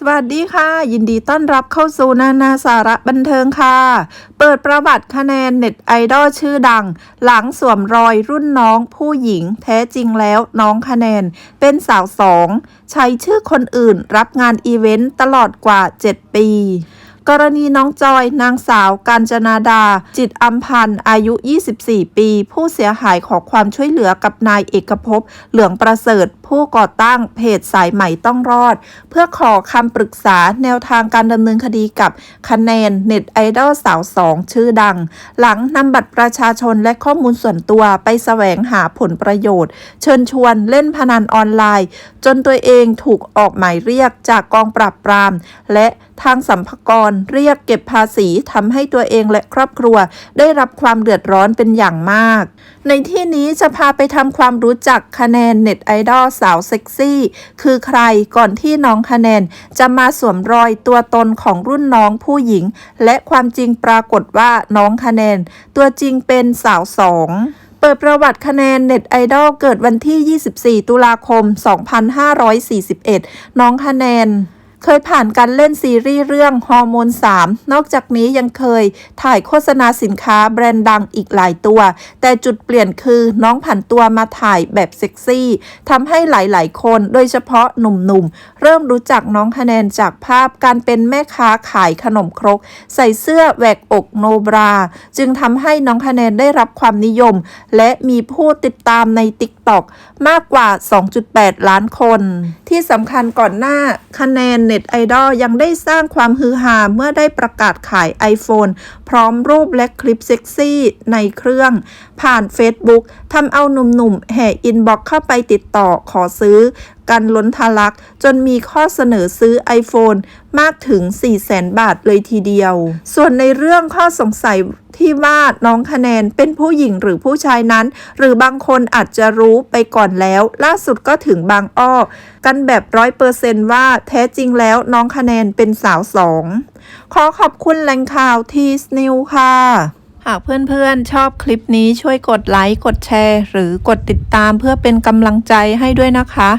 สวัสดีค่ะ ยินดีต้อนรับเข้าสู่นานาสาระบันเทิงค่ะ เปิดประวัติคะแนนเน็ตไอดอลชื่อดัง หลังสวมรอยรุ่นน้องผู้หญิง แท้จริงแล้วน้องคะแนน เป็นสาวสอง ใช้ชื่อคนอื่นรับงานอีเวนต์ตลอดกว่า 7 ปี กรณีน้องจอยนางสาวกาญจนาดา จิตอัมพันธ์อายุ 24 ปี ผู้เสียหายขอความช่วยเหลือกับนายเอกภพเหลืองประเสริฐ ผู้ก่อตั้งเพจสายใหม่ต้องรอด เพื่อขอคำปรึกษาแนวทางการดำเนินคดีกับคะแนนเน็ตไอดอลสาวสองชื่อดัง หลังนำบัตรประชาชนและข้อมูลส่วนตัวไปแสวงหาผลประโยชน์ เชิญชวนเล่นพนันออนไลน์ จนตัวเองถูกออกหมายเรียกจากกองปราบปราม และทางสัมภากรเรียกเก็บภาษีทำให้ตัวเองและครอบครัว ได้รับความเดือดร้อนเป็นอย่างมาก ในที่นี้จะพาไปทำความรู้จักคะแนนเน็ตไอดอลสาวเซ็กซี่คือใครก่อนที่น้องคะแนน จะมาสวมรอยตัวตนของรุ่นน้องผู้หญิง และความจริงปรากฏว่าน้องคะแนน ตัวจริงเป็นสาวสองเปิดประวัติคะแนนเน็ตไอดอลเกิดวันที่ 24 ตุลาคม 2541 น้องคะแนน เคยผ่านการเล่นซีรีส์เรื่องฮอร์โมน 3 นอกจากนี้ยังเคยถ่ายโฆษณาสินค้าแบรนด์ดังอีกหลายตัว แต่จุดเปลี่ยนคือน้องผันตัวมาถ่ายแบบเซ็กซี่ทำให้หลายๆ คนโดยเฉพาะหนุ่มๆ เริ่มรู้จักน้องคะแนนจากภาพการเป็นแม่ค้าขายขนมครก ใส่เสื้อแหวกอกโนบรา จึงทำให้น้องคะแนนได้รับความนิยม และมีผู้ติดตามใน TikTok มากกว่า 2.8 ล้านคน ที่สำคัญก่อนหน้าคะแนนเน็ตไอดอลยังได้สร้างความฮือฮาเมื่อได้ประกาศขาย iPhone พร้อมรูปและคลิปเซ็กซี่ในเครื่อง ผ่าน Facebook ทำเอาหนุ่มๆ แห่อินบ็อกเข้าไปติดต่อขอซื้อ กันล้นทะลัก จนมีข้อเสนอซื้อ iPhone มากถึง 400,000 บาทเลยทีเดียว ส่วนในเรื่องข้อสงสัยที่ว่าน้องคะแนนเป็นผู้หญิงหรือผู้ชายนั้น หรือบางคนอาจจะรู้ไปก่อนแล้ว ล่าสุดก็ถึงบางอ้อ กันแบบร้อยเปอร์เซนต์ว่าแท้จริงแล้วน้องคะแนนเป็นสาวสอง ขอขอบคุณแหล่งข่าวทีสนิวค่ะหากเพื่อนๆ ชอบคลิปนี้ช่วยกดไลค์ กดแชร์ หรือกดติดตามเพื่อเป็นกำลังใจให้ด้วยนะคะ